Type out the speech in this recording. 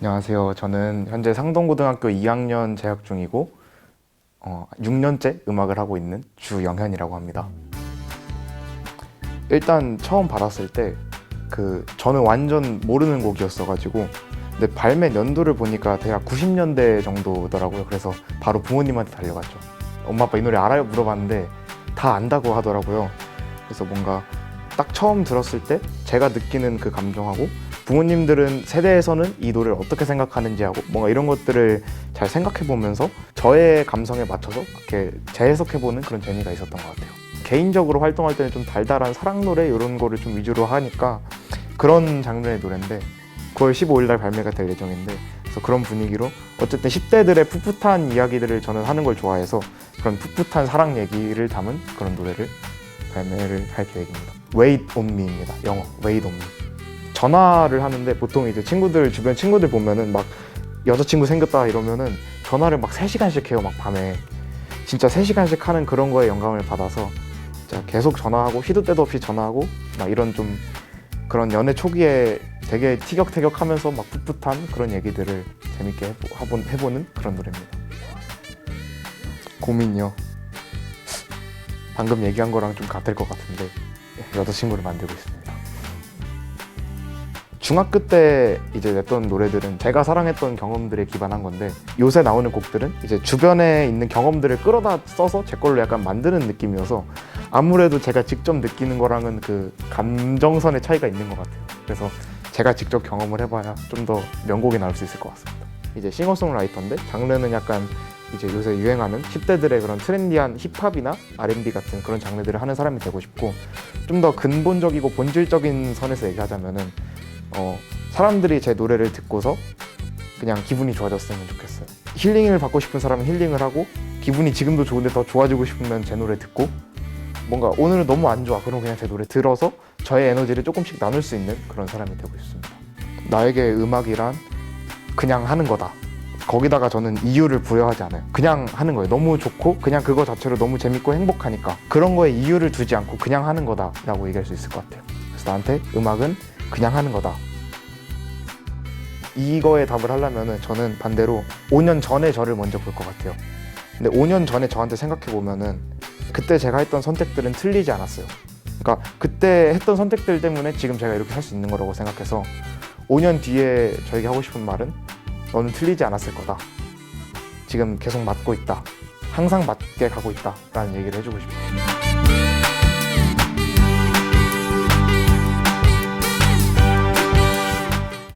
안녕하세요. 저는 현재 상동고등학교 2학년 재학 중이고 어, 6년째 음악을 하고 있는 주영현이라고 합니다. 일단 처음 받았을 때 그 저는 완전 모르는 곡이었어가지고 근데 발매 연도를 보니까 대략 90년대 정도더라고요. 그래서 바로 부모님한테 달려갔죠. 엄마 아빠 이 노래 알아요? 물어봤는데 다 안다고 하더라고요. 그래서 뭔가 딱 처음 들었을 때 제가 느끼는 그 감정하고 부모님들은 세대에서는 이 노래를 어떻게 생각하는지 하고 뭔가 이런 것들을 잘 생각해 보면서 저의 감성에 맞춰서 이렇게 재해석해 보는 그런 재미가 있었던 것 같아요. 개인적으로 활동할 때는 좀 달달한 사랑 노래 이런 거를 좀 위주로 하니까 그런 장르의 노래인데 9월 15일 날 발매가 될 예정인데 그래서 그런 분위기로 어쨌든 10대들의 풋풋한 이야기들을 저는 하는 걸 좋아해서 그런 풋풋한 사랑 얘기를 담은 그런 노래를 발매를 할 계획입니다. Wait on me입니다. 영어 Wait on me. 전화를 하는데 보통 이제 친구들 주변 친구들 보면은 막 여자친구 생겼다 이러면은 전화를 막 3시간씩 해요 막 밤에. 진짜 3시간씩 하는 그런 거에 영감을 받아서 진짜 계속 전화하고 시도 때도 없이 전화하고 막 이런 좀 그런 연애 초기에 되게 티격태격하면서 막 풋풋한 그런 얘기들을 재밌게 해보, 해보는 그런 노래입니다. 고민이요. 방금 얘기한 거랑 좀 같을 것 같은데 여자친구를 만들고 있습니다 중학교 때 이제 냈던 노래들은 제가 사랑했던 경험들에 기반한 건데 요새 나오는 곡들은 이제 주변에 있는 경험들을 끌어다 써서 제 걸로 약간 만드는 느낌이어서 아무래도 제가 직접 느끼는 거랑은 그 감정선의 차이가 있는 것 같아요. 그래서 제가 직접 경험을 해봐야 좀 더 명곡이 나올 수 있을 것 같습니다. 이제 싱어송라이터인데 장르는 약간 이제 요새 유행하는 10대들의 그런 트렌디한 힙합이나 R&B 같은 그런 장르들을 하는 사람이 되고 싶고 좀 더 근본적이고 본질적인 선에서 얘기하자면은 어, 사람들이 제 노래를 듣고서 그냥 기분이 좋아졌으면 좋겠어요. 힐링을 받고 싶은 사람은 힐링을 하고 기분이 지금도 좋은데 더 좋아지고 싶으면 제 노래 듣고 뭔가 오늘은 너무 안 좋아 그럼 그냥 제 노래 들어서 저의 에너지를 조금씩 나눌 수 있는 그런 사람이 되고 싶습니다. 나에게 음악이란 그냥 하는 거다. 거기다가 저는 이유를 부여하지 않아요. 그냥 하는 거예요. 너무 좋고 그냥 그거 자체로 너무 재밌고 행복하니까 그런 거에 이유를 두지 않고 그냥 하는 거다라고 얘기할 수 있을 것 같아요. 그래서 나한테 음악은 그냥 하는 거다. 이거에 답을 하려면은 저는 반대로 5년 전에 저를 먼저 볼 것 같아요. 근데 5년 전에 저한테 생각해 보면은 그때 제가 했던 선택들은 틀리지 않았어요. 그러니까 그때 했던 선택들 때문에 지금 제가 이렇게 할 수 있는 거라고 생각해서 5년 뒤에 저에게 하고 싶은 말은 너는 틀리지 않았을 거다. 지금 계속 맞고 있다. 항상 맞게 가고 있다. 라는 얘기를 해주고 싶어요.